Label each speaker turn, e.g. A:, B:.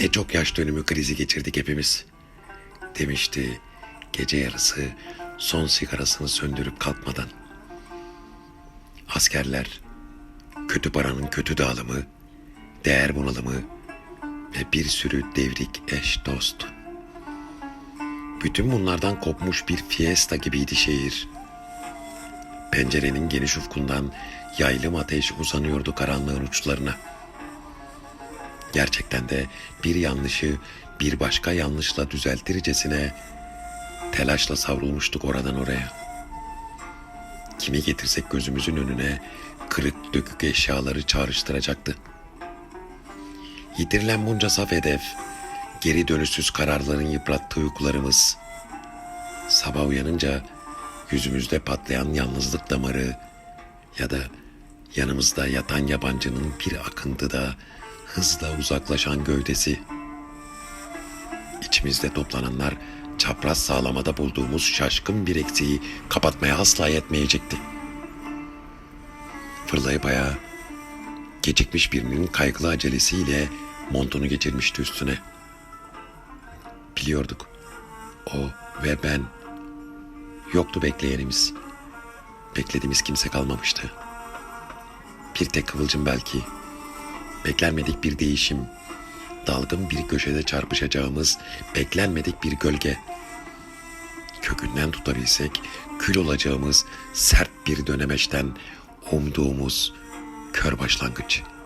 A: Ne çok yaş dönümü krizi geçirdik hepimiz. Demişti gece yarısı son sigarasını söndürüp kalkmadan. Askerler, kötü paranın kötü dağılımı, değer bunalımı ve bir sürü devrik eş dost. Bütün bunlardan kopmuş bir fiesta gibiydi şehir. Pencerenin geniş ufkundan yaylım ateş uzanıyordu karanlığın uçlarına. Gerçekten de bir yanlışı bir başka yanlışla düzeltircesine telaşla savrulmuştuk oradan oraya. Kimi getirsek gözümüzün önüne kırık dökük eşyaları çağrıştıracaktı. Yitirilen bunca saf hedef, geri dönüşsüz kararların yıprattığı uykularımız, sabah uyanınca yüzümüzde patlayan yalnızlık damarı ya da yanımızda yatan yabancının bir akıntıda hızla uzaklaşan gövdesi. İçimizde toplananlar çapraz sağlamada bulduğumuz şaşkın bir eksiği kapatmaya asla yetmeyecekti. Fırlayıp ayağa gecikmiş birinin kaygılı acelesiyle montunu geçirmişti üstüne. Biliyorduk. O ve ben yoktu bekleyenimiz. Beklediğimiz kimse kalmamıştı. Bir tek kıvılcım belki. Beklenmedik bir değişim. Dalgın bir köşede çarpışacağımız beklenmedik bir gölge. Kökünden tutabilsek kül olacağımız sert bir dönemeçten umduğumuz kör başlangıç.''